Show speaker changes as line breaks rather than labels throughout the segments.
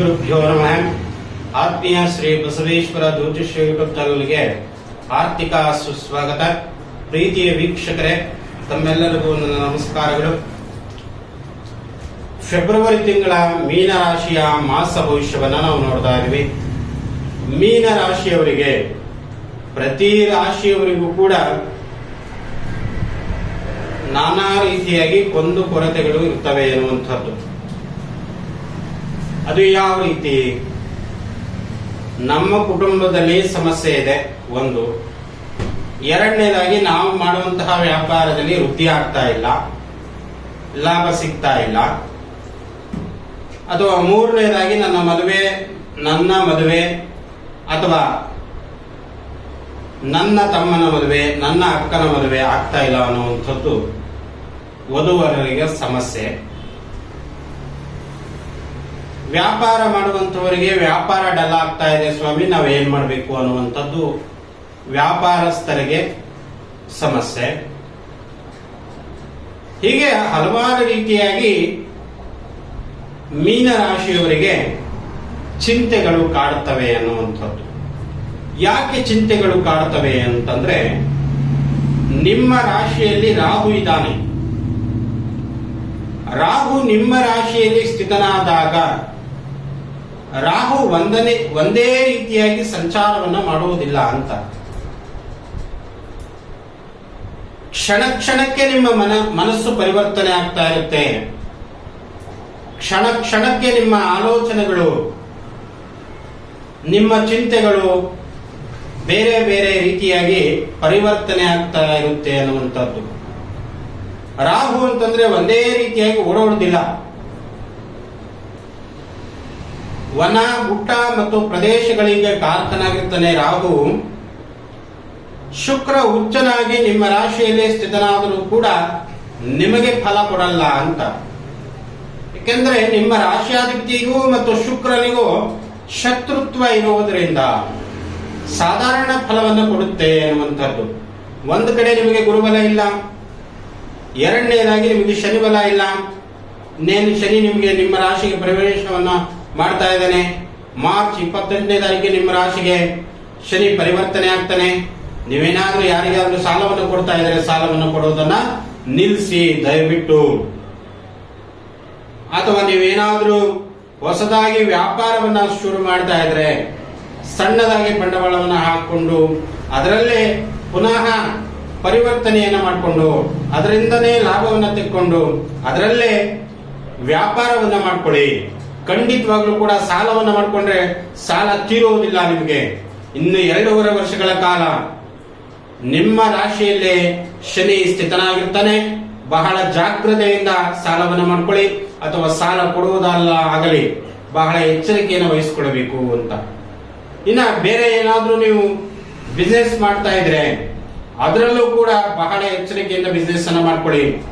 ಗುರುಭ್ಯೋ ನಮಃ. ಆತ್ಮೀಯ ಶ್ರೀ ಬಸವೇಶ್ವರ ಜ್ಯೋತಿಷ್ಯ ಯೂಟ್ಯೂಬ್ ಚಾನಲ್ಗೆ ಆರ್ಥಿಕ ಸುಸ್ವಾಗತ. ಪ್ರೀತಿಯ ವೀಕ್ಷಕರೇ, ತಮ್ಮೆಲ್ಲರಿಗೂ ನನ್ನ ನಮಸ್ಕಾರಗಳು. ಫೆಬ್ರವರಿ ತಿಂಗಳ ಮೀನ ರಾಶಿಯ ಮಾಸ ಭವಿಷ್ಯವನ್ನು ನಾವು ನೋಡ್ತಾ ಇದ್ವಿ ಮೀನ ರಾಶಿಯವರಿಗೆ ಪ್ರತಿ ರಾಶಿಯವರಿಗೂ ಕೂಡ ನಾನಾ ರೀತಿಯಾಗಿ ಕೊಂದು ಕೊರತೆಗಳು ಇರ್ತವೆ ಎನ್ನುವಂಥದ್ದು. ಅದು ಯಾವ ರೀತಿ? ನಮ್ಮ ಕುಟುಂಬದಲ್ಲಿ ಸಮಸ್ಯೆ ಇದೆ. ಒಂದು. ಎರಡನೇದಾಗಿ ನಾವು ಮಾಡುವಂತಹ ವ್ಯಾಪಾರದಲ್ಲಿ ವೃದ್ಧಿ ಆಗ್ತಾ ಇಲ್ಲ. ಲಾಭ ಸಿಗ್ತಾ ಇಲ್ಲ. ಅಥವಾ ಮೂರನೇದಾಗಿ ನನ್ನ ಮದುವೆ ನನ್ನ ಮದುವೆ, ಅಥವಾ ನನ್ನ ತಮ್ಮನ ಮದುವೆ, ನನ್ನ ಅಕ್ಕನ ಮದುವೆ ಆಗ್ತಾ ಇಲ್ಲ ಅನ್ನುವಂಥದ್ದು ವಧುವರರಿಗೆ ಸಮಸ್ಯೆ. ವ್ಯಾಪಾರ ಮಾಡುವಂತವರಿಗೆ ವ್ಯಾಪಾರ ಡಲ್ ಆಗ್ತಾ ಇದೆ ಸ್ವಾಮಿ, ನಾವು ಏನ್ ಮಾಡಬೇಕು ಅನ್ನುವಂಥದ್ದು ವ್ಯಾಪಾರಸ್ಥರಿಗೆ ಸಮಸ್ಯೆ. ಹೀಗೆ ಹಲವಾರು ರೀತಿಯಾಗಿ ಮೀನ ರಾಶಿಯವರಿಗೆ ಚಿಂತೆಗಳು ಕಾಡುತ್ತವೆ ಅನ್ನುವಂಥದ್ದು. ಯಾಕೆ ಚಿಂತೆಗಳು ಕಾಡುತ್ತವೆ ಅಂತಂದ್ರೆ, ನಿಮ್ಮ ರಾಶಿಯಲ್ಲಿ ರಾಹು ಇದ್ದಾನೆ. ರಾಹು ನಿಮ್ಮ ರಾಶಿಯಲ್ಲಿ ಸ್ಥಿತನಾದಾಗ ರಾಹು ಒಂದನೇ, ಒಂದೇ ರೀತಿಯಾಗಿ ಸಂಚಾರವನ್ನ ಮಾಡುವುದಿಲ್ಲ ಅಂತ. ಕ್ಷಣ ಕ್ಷಣಕ್ಕೆ ನಿಮ್ಮ ಮನ, ಮನಸ್ಸು ಪರಿವರ್ತನೆ ಆಗ್ತಾ ಇರುತ್ತೆ. ಕ್ಷಣ ಕ್ಷಣಕ್ಕೆ ನಿಮ್ಮ ಆಲೋಚನೆಗಳು, ನಿಮ್ಮ ಚಿಂತೆಗಳು ಬೇರೆ ಬೇರೆ ರೀತಿಯಾಗಿ ಪರಿವರ್ತನೆ ಆಗ್ತಾ ಇರುತ್ತೆ ಅನ್ನುವಂಥದ್ದು. ರಾಹು ಅಂತಂದ್ರೆ ಒಂದೇ ರೀತಿಯಾಗಿ ಓಡೋಡುವುದಿಲ್ಲ ವನ, ಗುಟ್ಟ ಮತ್ತು ಪ್ರದೇಶಗಳಿಗೆ ಕಾರ್ತನಾಗಿರ್ತಾನೆ ರಾಹು. ಶುಕ್ರ ಉಚ್ಚನಾಗಿ ನಿಮ್ಮ ರಾಶಿಯಲ್ಲಿ ಸ್ಥಿತನಾದರೂ ಕೂಡ ನಿಮಗೆ ಫಲ ಕೊಡಲ್ಲ ಅಂತ. ಯಾಕೆಂದ್ರೆ ನಿಮ್ಮ ರಾಶಿಯಾಧಿಪತಿಗೂ ಮತ್ತು ಶುಕ್ರನಿಗೂ ಶತ್ರುತ್ವ ಇರುವುದರಿಂದ ಸಾಧಾರಣ ಫಲವನ್ನು ಕೊಡುತ್ತೆ ಅನ್ನುವಂಥದ್ದು ಒಂದು ಕಡೆ ನಿಮಗೆ ಗುರುಬಲ ಇಲ್ಲ, ಎರಡನೇದಾಗಿ ನಿಮಗೆ ಶನಿಬಲ ಇಲ್ಲ. ನೇನು ಶನಿ ನಿಮಗೆ ನಿಮ್ಮ ರಾಶಿಗೆ ಪ್ರವೇಶವನ್ನ ಮಾಡ್ತಾ ಇದ್ದಾನೆ. ಮಾರ್ಚ್ ಇಪ್ಪತ್ತೆಂಟನೇ ತಾರೀಕು ನಿಮ್ಮ ರಾಶಿಗೆ ಶನಿ ಪರಿವರ್ತನೆ ಆಗ್ತಾನೆ. ನೀವೇನಾದ್ರೂ ಯಾರಿಗಾದ್ರೂ ಸಾಲವನ್ನು ಕೊಡ್ತಾ ಇದ್ರೆ ಸಾಲವನ್ನು ಕೊಡೋದನ್ನ ನಿಲ್ಲಿಸಿ, ದಯವಿಟ್ಟು. ಅಥವಾ ನೀವೇನಾದ್ರೂ ಹೊಸದಾಗಿ ವ್ಯಾಪಾರವನ್ನ ಶುರು ಮಾಡ್ತಾ ಇದ್ರೆ ಸಣ್ಣದಾಗಿ ಬಂಡವಾಳವನ್ನು ಹಾಕೊಂಡು ಅದರಲ್ಲೇ ಪುನಃ ಪರಿವರ್ತನೆಯನ್ನ ಮಾಡಿಕೊಂಡು, ಅದರಿಂದನೇ ಲಾಭವನ್ನ ತೆಕ್ಕೊಂಡು, ಅದರಲ್ಲೇ ವ್ಯಾಪಾರವನ್ನ ಮಾಡ್ಕೊಳ್ಳಿ. ಖಂಡಿತವಾಗ್ಲೂ ಕೂಡ ಸಾಲವನ್ನ ಮಾಡಿಕೊಂಡ್ರೆ ಸಾಲ ತೀರುವುದಿಲ್ಲ ನಿಮಗೆ. ಇನ್ನು ಎರಡೂವರೆ ವರ್ಷಗಳ ಕಾಲ ನಿಮ್ಮ ರಾಶಿಯಲ್ಲೇ ಶನಿ ಸ್ಥಿತನಾಗಿರ್ತಾನೆ. ಬಹಳ ಜಾಗ್ರತೆಯಿಂದ ಸಾಲವನ್ನು ಮಾಡ್ಕೊಳ್ಳಿ. ಅಥವಾ ಸಾಲ ಕೊಡುವುದಲ್ಲ ಆಗಲಿ, ಬಹಳ ಎಚ್ಚರಿಕೆಯನ್ನು ವಹಿಸಿಕೊಳ್ಬೇಕು ಅಂತ. ಇನ್ನ ಬೇರೆ ಏನಾದ್ರೂ ನೀವು ಬಿಸ್ನೆಸ್ ಮಾಡ್ತಾ ಇದ್ರೆ, ಅದರಲ್ಲೂ ಕೂಡ ಬಹಳ ಎಚ್ಚರಿಕೆಯಿಂದ ಬಿಸ್ನೆಸ್ ಅನ್ನ ಮಾಡ್ಕೊಳ್ಳಿ.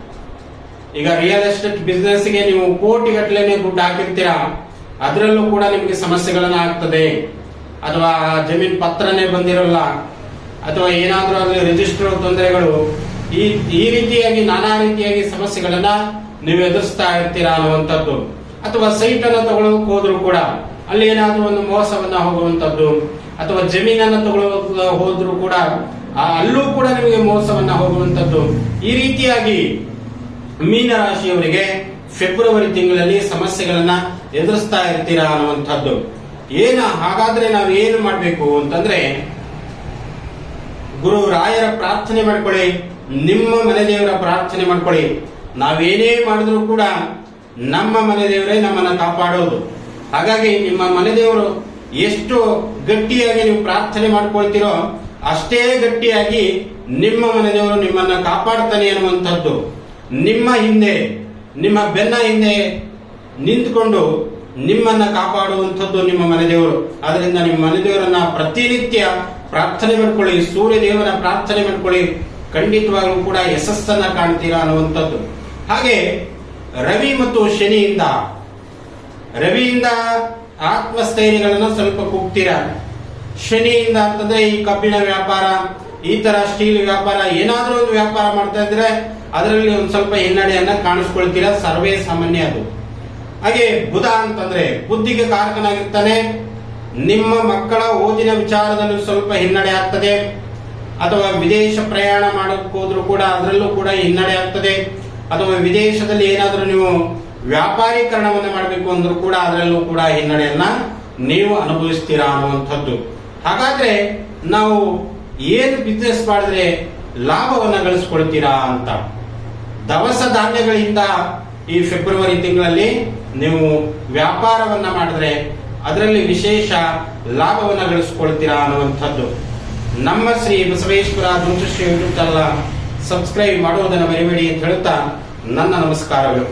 ಈಗ ರಿಯಲ್ ಎಸ್ಟೇಟ್ ಬಿಸ್ನೆಸ್ಗೆ ನೀವು ಕೋಟಿ ಗಟ್ಟಲೆ ದುಡ್ಡು ಹಾಕಿರ್ತೀರಾ? ಅದರಲ್ಲೂ ಕೂಡ ನಿಮಗೆ ಸಮಸ್ಯೆಗಳನ್ನ ಆಗ್ತದೆ ಅಥವಾ ಜಮೀನ್ ಪತ್ರನೇ ಬಂದಿರಲ್ಲ. ಅಥವಾ ಏನಾದ್ರೂ ಅಲ್ಲಿ ರಿಜಿಸ್ಟರ್ ತೊಂದರೆಗಳು. ಈ ಈ ರೀತಿಯಾಗಿ ನಾನಾ ರೀತಿಯಾಗಿ ಸಮಸ್ಯೆಗಳನ್ನ ನೀವು ಎದುರಿಸ್ತಾ ಇರ್ತೀರಾ ಅನ್ನುವಂಥದ್ದು. ಅಥವಾ ಸೈಟ್ ಅನ್ನು ತಗೊಳ್ಳೋಕೆ ಹೋದ್ರು ಕೂಡ ಅಲ್ಲಿ ಏನಾದ್ರೂ ಒಂದು ಮೋಸವನ್ನ ಹೋಗುವಂತದ್ದು ಅಥವಾ ಜಮೀನನ್ನು ತಗೊಳ್ಳೋ ಹೋದ್ರು ಕೂಡ ಅಲ್ಲೂ ಕೂಡ ನಿಮಗೆ ಮೋಸವನ್ನ ಹೋಗುವಂತದ್ದು ಈ ರೀತಿಯಾಗಿ ಮೀನ ರಾಶಿಯವರಿಗೆ ಫೆಬ್ರವರಿ ತಿಂಗಳಲ್ಲಿ ಸಮಸ್ಯೆಗಳನ್ನ ಎದುರಿಸ್ತಾ ಇರ್ತೀರಾ ಅನ್ನುವಂಥದ್ದು. ಏನ, ಹಾಗಾದ್ರೆ ನಾವು ಏನು ಮಾಡಬೇಕು ಅಂತಂದ್ರೆ ಗುರು ರಾಯರ ಪ್ರಾರ್ಥನೆ ಮಾಡ್ಕೊಳ್ಳಿ, ನಿಮ್ಮ ಮನೆ ದೇವರ ಪ್ರಾರ್ಥನೆ ಮಾಡ್ಕೊಳ್ಳಿ. ನಾವೇನೇ ಮಾಡಿದ್ರು ಕೂಡ ನಮ್ಮ ಮನೆ ದೇವರೇ ನಮ್ಮನ್ನ ಕಾಪಾಡೋದು. ಹಾಗಾಗಿ ನಿಮ್ಮ ಮನೆ ದೇವರು ಎಷ್ಟು ಗಟ್ಟಿಯಾಗಿ ನೀವು ಪ್ರಾರ್ಥನೆ ಮಾಡ್ಕೊಳ್ತೀರೋ ಅಷ್ಟೇ ಗಟ್ಟಿಯಾಗಿ ನಿಮ್ಮ ಮನೆ ದೇವರು ನಿಮ್ಮನ್ನ ಕಾಪಾಡ್ತಾನೆ ಅನ್ನುವಂಥದ್ದು. ನಿಮ್ಮ ಹಿಂದೆ, ನಿಮ್ಮ ಬೆನ್ನ ಹಿಂದೆ ನಿಂತ್ಕೊಂಡು ನಿಮ್ಮನ್ನ ಕಾಪಾಡುವಂಥದ್ದು ನಿಮ್ಮ ಮನೆದೇವರು. ಅದರಿಂದ ನಿಮ್ಮ ಮನೆದೇವರನ್ನ ಪ್ರತಿನಿತ್ಯ ಪ್ರಾರ್ಥನೆ ಮಾಡ್ಕೊಳ್ಳಿ ಸೂರ್ಯ ದೇವರ ಪ್ರಾರ್ಥನೆ ಮಾಡ್ಕೊಳ್ಳಿ. ಖಂಡಿತವಾಗಲೂ ಕೂಡ ಯಶಸ್ಸನ್ನ ಕಾಣ್ತೀರಾ ಅನ್ನುವಂಥದ್ದು. ಹಾಗೆ ರವಿ ಮತ್ತು ಶನಿಯಿಂದ, ರವಿಯಿಂದ ಆತ್ಮಸ್ಥೈರ್ಯಗಳನ್ನು ಸ್ವಲ್ಪ ಕೂಗ್ತೀರಾ? ಶನಿಯಿಂದ ಅಂತಂದ್ರೆ ಈ ಕಬ್ಬಿಣ ವ್ಯಾಪಾರ, ಈ ತರ ಸ್ಟೀಲ್ ವ್ಯಾಪಾರ, ಏನಾದರೂ ಒಂದು ವ್ಯಾಪಾರ ಮಾಡ್ತಾ ಇದ್ರೆ ಅದರಲ್ಲಿ ಒಂದು ಸ್ವಲ್ಪ ಹಿನ್ನಡೆಯನ್ನ ಕಾಣಿಸ್ಕೊಳ್ತೀರಾ? ಸರ್ವೇ ಸಾಮಾನ್ಯ ಅದು. ಹಾಗೆ ಬುಧ ಅಂತಂದ್ರೆ ಬುದ್ಧಿಗೆ ಕಾರಕನಾಗಿರ್ತಾನೆ. ನಿಮ್ಮ ಮಕ್ಕಳ ಓದಿನ ವಿಚಾರದಲ್ಲಿ ಸ್ವಲ್ಪ ಹಿನ್ನಡೆ ಆಗ್ತದೆ. ಅಥವಾ ವಿದೇಶ ಪ್ರಯಾಣ ಮಾಡಕ್ ಹೋದ್ರು ಕೂಡ ಅದರಲ್ಲೂ ಕೂಡ ಹಿನ್ನಡೆ ಆಗ್ತದೆ. ಅಥವಾ ವಿದೇಶದಲ್ಲಿ ಏನಾದರೂ ನೀವು ವ್ಯಾಪಾರೀಕರಣವನ್ನು ಮಾಡಬೇಕು ಅಂದ್ರೂ ಕೂಡ ಅದರಲ್ಲೂ ಕೂಡ ಹಿನ್ನಡೆಯನ್ನ ನೀವು ಅನುಭವಿಸ್ತೀರಾ ಅನ್ನುವಂಥದ್ದು. ಹಾಗಾದ್ರೆ ನಾವು ಏನು ಬಿಸ್ನೆಸ್ ಮಾಡಿದ್ರೆ ಲಾಭವನ್ನ ಗಳಿಸ್ಕೊಳ್ತೀರಾ ಅಂತ. ದವಸ ಧಾನ್ಯಗಳಿಂದ ಈ ಫೆಬ್ರವರಿ ತಿಂಗಳಲ್ಲಿ ನೀವು ವ್ಯಾಪಾರವನ್ನ ಮಾಡಿದ್ರೆ ಅದರಲ್ಲಿ ವಿಶೇಷ ಲಾಭವನ್ನ ಗಳಿಸ್ಕೊಳ್ತೀರಾ ಅನ್ನುವಂಥದ್ದು. ನಮ್ಮ Shri Basaveshwara Doothashree YouTube channel subscribe ಮಾಡುವುದನ್ನು ಮರಿಬೇಡಿ ಅಂತ ಹೇಳುತ್ತಾ ನನ್ನ ನಮಸ್ಕಾರಗಳು.